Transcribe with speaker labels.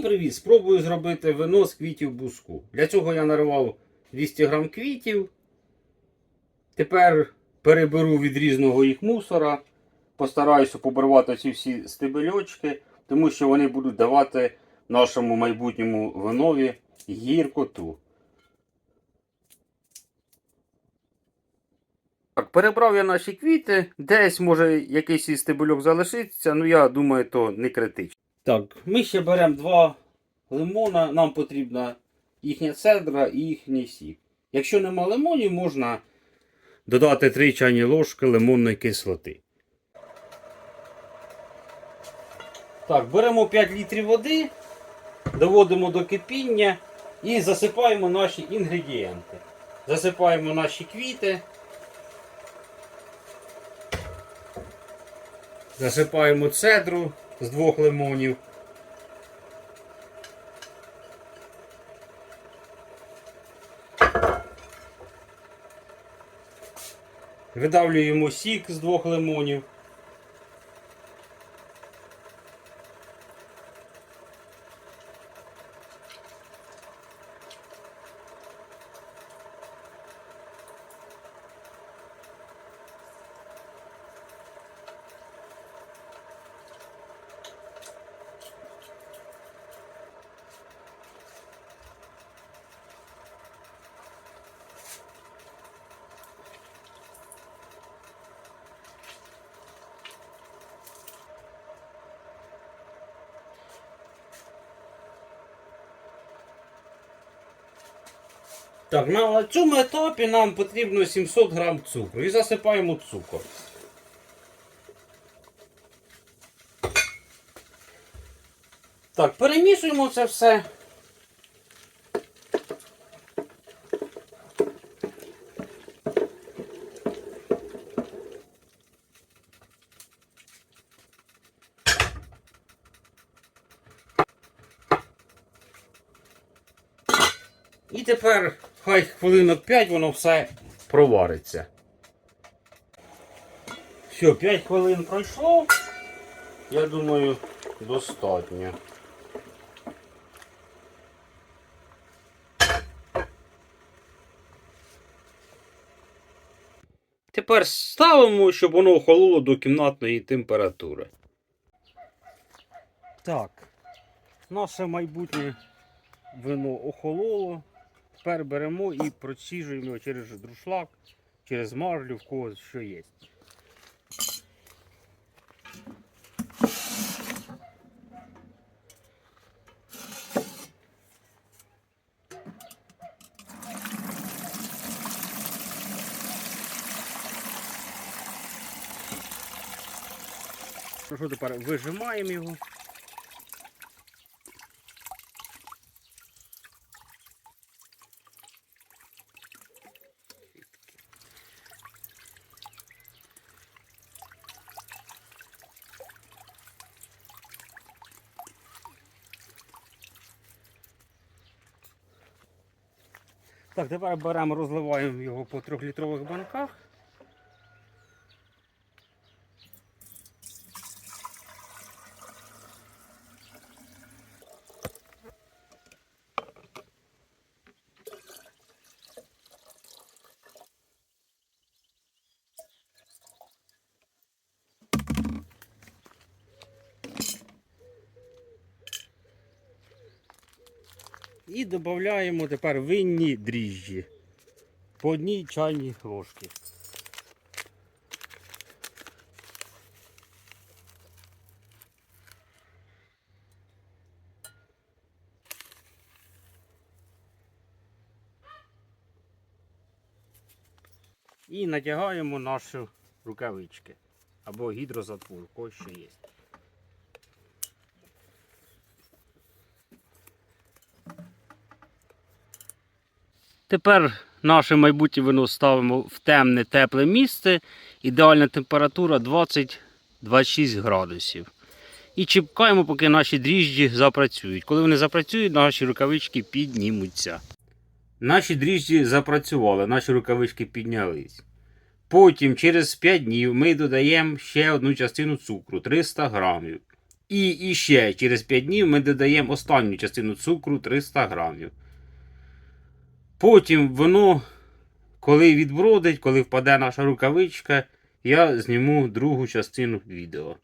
Speaker 1: Всім! Спробую зробити вино з квітів буску. Для цього я нарвав 200 грам квітів. Тепер переберу від різного їх мусора. Постараюся побривати ці всі стебельочки, тому що вони будуть давати нашому майбутньому винові гіркоту. Так, перебрав я наші квіти. Десь може якийсь стебельок залишиться, ну я думаю, то не критично. Так, ми ще беремо два лимона, нам потрібна їхня цедра і їхній сік. Якщо нема лимонів, можна додати 3 чайні ложки лимонної кислоти. Так, беремо 5 літрів води, доводимо до кипіння і засипаємо наші інгредієнти. Засипаємо наші квіти. Засипаємо цедру з двох лимонів. Видавлюємо сік з двох лимонів. Так, на цьому етапі нам потрібно 700 грам цукру і засипаємо цукор. Так, перемішуємо це все. І тепер хай хвилинок 5 воно все провариться. Все, 5 хвилин пройшло. Я думаю, достатньо. Тепер ставимо, щоб воно охололо до кімнатної температури. Так, наше майбутнє вино охололо. Тепер беремо і проціжуємо його через друшлак, через марлю, в кого що є. Що тепер вижимаємо його. Так, тепер беремо, розливаємо його по трьохлітрових банках. І додаємо тепер винні дріжджі по одній чайній ложці. І надягаємо наші рукавички або гідрозатвор, кось що є. Тепер наше майбутнє вино ставимо в темне, тепле місце. Ідеальна температура 20-26 градусів. І чекаємо, поки наші дріжджі запрацюють. Коли вони запрацюють, наші рукавички піднімуться. Наші дріжджі запрацювали, наші рукавички піднялись. Потім, через 5 днів, ми додаємо ще одну частину цукру 300 грамів. І ще через 5 днів ми додаємо останню частину цукру 300 грамів. Потім воно, коли відбродить, коли впаде наша рукавичка, я зніму другу частину відео.